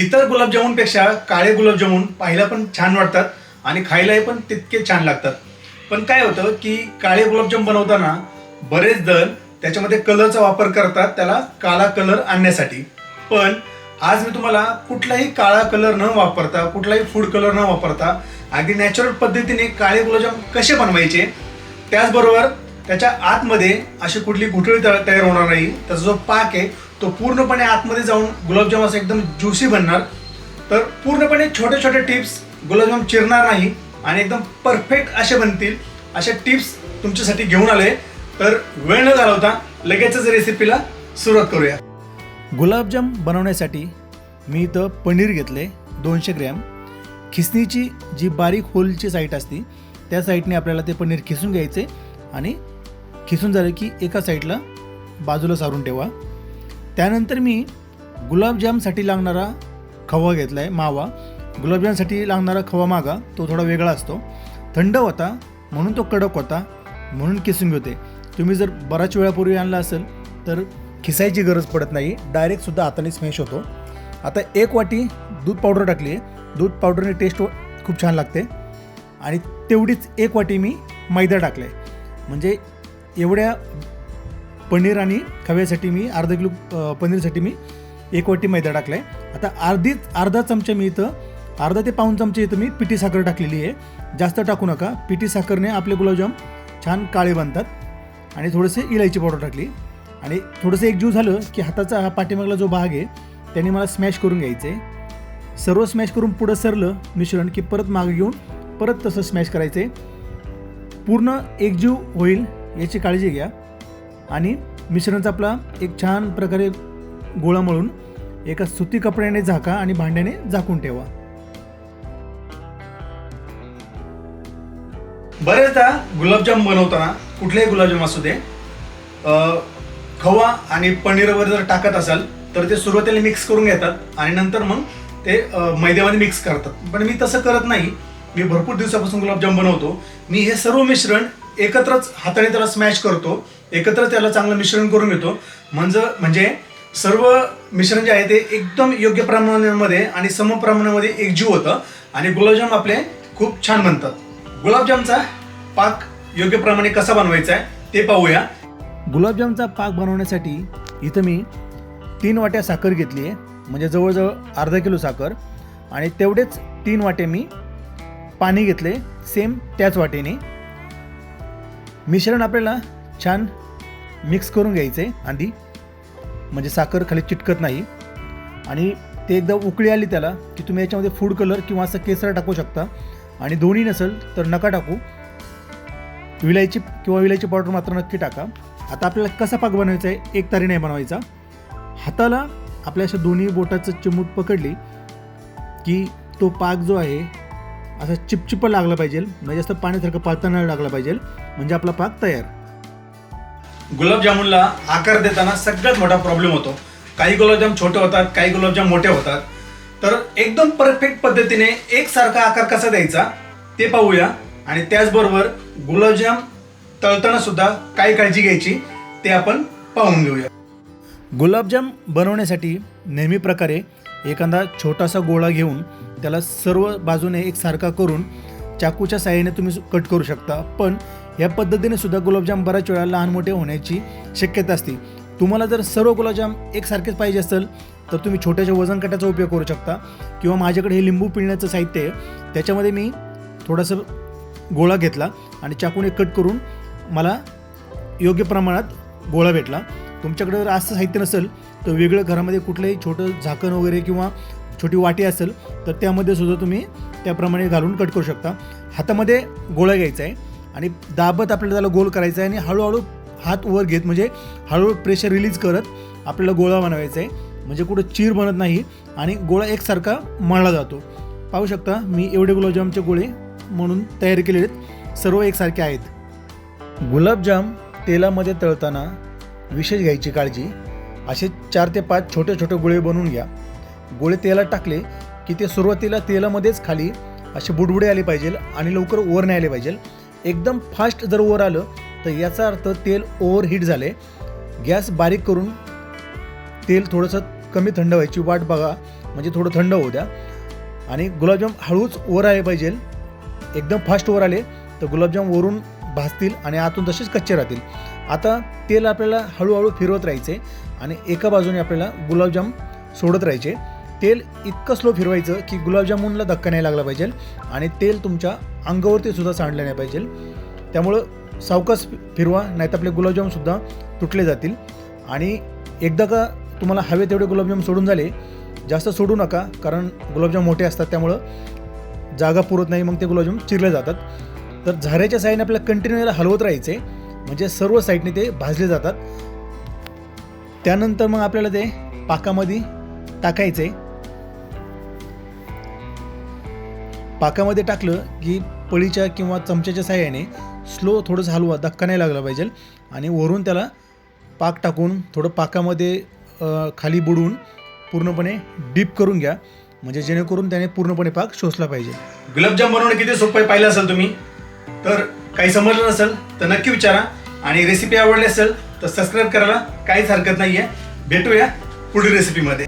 इतर गुलाबजामुनपेक्षा काळे गुलाबजामुन पाहायला पण छान वाटतात आणि खायलाही पण तितके छान लागतात. पण काय होतं की काळे गुलाबजाम बनवताना बरेच जण त्याच्यामध्ये कलरचा वापर करतात त्याला काळा कलर आणण्यासाठी. पण आज मी तुम्हाला कुठलाही काळा कलर न वापरता कुठलाही फूड कलर न वापरता अगदी नॅचरल पद्धतीने काळे गुलाबजाम कसे बनवायचे त्याचबरोबर त्याच्या आतमध्ये अशी कुठली गुठळी तयार होणार नाही त्याचा जो पाक आहे तो पूर्णपणे आतमध्ये जाऊन गुलाबजाम असं एकदम ज्युसी बनणार. तर पूर्णपणे छोटे छोटे टिप्स गुलाबजाम चिरणार नाही आणि एकदम परफेक्ट असे बनतील. अशा टिप्स तुमच्यासाठी घेऊन आले. तर वेळ न घालवता लगेचच रेसिपीला सुरुवात करूया. गुलाबजाम बनवण्यासाठी मी इथं पनीर घेतले दोनशे ग्रॅम. खिसणीची जी बारीक होलची साईट असते त्या साईडने आपल्याला ते पनीर खिसून घ्यायचे आणि खिसून झालं की एका साईडला बाजूला सारून ठेवा. त्यानंतर मी गुलाबजामसाठी लागणारा खवा घेतला आहे मावा. गुलाबजामसाठी लागणारा खवा मागा तो थोडा वेगळा असतो. थंड होता म्हणून तो कडक होता म्हणून किसून घेते. तुम्ही जर बराच वेळापूर्वी आणला असेल तर खिसायची गरज पडत नाही. डायरेक्टसुद्धा हाताने स्मॅश होतो. आता एक वाटी दूध पावडर टाकली आहे दूध पावडरने टेस्ट खूप छान लागते. आणि तेवढीच एक वाटी मी मैदा टाकला आहे म्हणजे एवढ्या पनीर आणि खव्यासाठी मी अर्धा किलो पनीरसाठी मी एक वाटी मैदा टाकला आहे आता अर्धीच अर्धा चमचा मी इथं अर्धा ते पाऊन चमचे इथं मी पिठी साखर टाकलेली आहे. जास्त टाकू नका. पिठी साखरने आपले गुलाबजाम छान काळे बनतात. आणि थोडेसे इलायची पावडर टाकली. आणि थोडंसं एक जीव झालं की हाताचा हा पाठीमागला जो भाग आहे त्याने मला स्मॅश करून घ्यायचं आहे सर्व स्मॅश करून पुढं सरलं मिश्रण की परत मागं घेऊन परत तसं स्मॅश करायचं आहे पूर्ण एकजीव होईल याची काळजी घ्या. आणि मिश्रणचा आपला एक छान प्रकारे गोळा मळून एका सुती कपड्याने झाका आणि भांड्याने झाकून ठेवा. बरेचदा गुलाबजाम बनवताना कुठलेही गुलाबजाम असू दे खवा आणि पनीर वगैरे जर टाकत असाल तर ते सुरुवातीला मिक्स करून घेतात आणि नंतर मग ते मैद्यामध्ये मिक्स करतात. पण मी तसं करत नाही. मी भरपूर दिवसापासून गुलाबजाम बनवतो. मी हे सर्व मिश्रण एकत्रच हाताने त्याला स्मॅश करतो एकत्र त्याला चांगलं मिश्रण करून घेतो. म्हणजे म्हणजे सर्व मिश्रण जे आहे ते एकदम योग्य प्रमाणामध्ये आणि सम प्रमाणामध्ये एकजीव होतं आणि गुलाबजाम आपले खूप छान बनतात. गुलाबजामचा पाक योग्य प्रमाणे कसा बनवायचा आहे ते पाहूया. गुलाबजामचा पाक बनवण्यासाठी इथं मी तीन वाट्या साखर घेतली आहे. म्हणजे जवळजवळ अर्धा किलो साखर. आणि तेवढेच तीन वाटे मी पाणी घेतले. सेम त्याच वाटेने. मिश्रण आपल्याला छान मिक्स करून घ्यायचं. आहे आधी म्हणजे साखर खाली चिटकत नाही. आणि ते एकदा उकळी आली त्याला की तुम्ही याच्यामध्ये फूड कलर किंवा असं केसर टाकू शकता. आणि दोन्ही नसेल तर नका टाकू. विलायची किंवा विलायची पावडर मात्र नक्की टाका. आता आपल्याला कसा पाक बनवायचा आहे एक तारी नाही बनवायचा. हाताला आपल्या अशा दोन्ही बोटाचं चिमूट पकडली की तो पाक जो आहे असं चिपचिप लागलं पाहिजे. म्हणजे जास्त पाण्यासारखं पाळताना लागलं पाहिजे. म्हणजे आपला पाक तयार. गुलाबजामुनला आकार देताना सगळ्यात मोठा प्रॉब्लेम होतो. काही गुलाबजाम छोटे होतात काही गुलाबजाम मोठे होतात. तर एकदम परफेक्ट पद्धतीने एकसारखा आकार कसा द्यायचा ते पाहूया. आणि त्याचबरोबर गुलाबजाम तळताना सुद्धा काय काळजी घ्यायची ते आपण पाहून घेऊया. गुलाबजाम बनवण्यासाठी नेहमी प्रकारे एखादा छोटासा गोळा घेऊन त्याला सर्व बाजूने एकसारखा करून चाकूच्या साह्याने तुम्ही कट करू शकता. पण या पद्धतीने सुद्धा गुलाबजाम बऱ्याच वेळा लहान मोठे होण्याची शक्यता असते. तुम्हाला जर सर्व गुलाबजाम एकसारखेच पाहिजे असेल तर तुम्ही छोट्याशा वजन कटाचा उपयोग करू शकता. किंवा माझ्याकडे हे लिंबू पिळण्याचं साहित्य आहे त्याच्यामध्ये मी थोडंसं गोळा घेतला आणि चाकूने कट करून मला योग्य प्रमाणात गोळा भेटला. तुमच्याकडे जर असं साहित्य नसेल तर वेगळं घरामध्ये कुठलंही छोटं झाकण वगैरे किंवा छोटी वाटी असेल तर त्यामध्ये सुद्धा तुम्ही त्याप्रमाणे घालून कट करू शकता. हातामध्ये गोळा घ्यायचा आहे आणि दाबत आपल्याला त्याला गोल करायचा आहे आणि हळूहळू हात वर घेत म्हणजे हळूहळू प्रेशर रिलीज करत आपल्याला गोळा बनवायचा आहे. म्हणजे कुठं चीर बनत नाही आणि गोळा एकसारखा मळला जातो. पाहू शकता मी एवढे गुलाबजामचे गोळे म्हणून तयार केलेले आहेत. सर्व एकसारखे आहेत. गुलाबजाम तेलामध्ये तळताना विशेष घ्यायची काळजी. असे चार ते पाच छोटे छोटे गोळे बनवून घ्या. गोळे तेलात टाकले की ते सुरुवातीला तेलामध्येच खाली असे बुडबुडे आले पाहिजे आणि लवकर ओवर नाही आले पाहिजे. एकदम फास्ट जर ओवर आलं तर याचा अर्थ तेल ओव्हर हीट झाले. गॅस बारीक करून तेल थोडंसं कमी थंड व्हायची वाट बघा म्हणजे थोडं थंड होऊ द्या. आणि गुलाबजाम हळूच ओवर आले पाहिजे. एकदम फास्ट ओवर आले तर गुलाबजाम वरून भाजतील आणि आतून तसेच कच्चे राहतील. आता तेल आपल्याला हळूहळू फिरवत राहायचे आणि एका बाजूने आपल्याला गुलाबजाम सोडत राहायचे. तेल इतकं स्लो फिरवायचं की गुलाबजामुनला धक्का नाही लागला पाहिजे आणि तेल तुमच्या अंगावरती सुद्धा सांडलं नाही पाहिजे. त्यामुळं सावकास फिरवा नाहीतर आपले गुलाबजामसुद्धा तुटले जातील. आणि एकदा का तुम्हाला हवे तेवढे गुलाबजाम सोडून झाले जास्त सोडू नका कारण गुलाबजाम मोठे असतात त्यामुळं जागा पुरत नाही मग ते गुलाबजाम चिरले जातात. तर झाऱ्याच्या साईडने आपल्याला कंटिन्यूला हलवत राहायचे म्हणजे सर्व साईडने ते भाजले जातात. त्यानंतर मग आपल्याला ते पाकामध्ये टाकायचे. पाकामध्ये टाकलं की पळीच्या किंवा चमच्याच्या साह्याने स्लो थोडंसं हलवा धक्का नाही लागला पाहिजे. आणि वरून त्याला पाक टाकून थोडं पाकामध्ये खाली बुडवून पूर्णपणे डीप करून घ्या. म्हणजे जेणेकरून त्याने पूर्णपणे पाक शोषला पाहिजे. गुलाबजाम बनवणं किती सोपं आहे पाहिलं असेल तुम्ही? तर काही समजलं नसेल तर नक्की विचारा. आणि रेसिपी आवडली असेल तर सबस्क्राईब करायला काहीच हरकत नाही आहे भेटूया पुढील रेसिपीमध्ये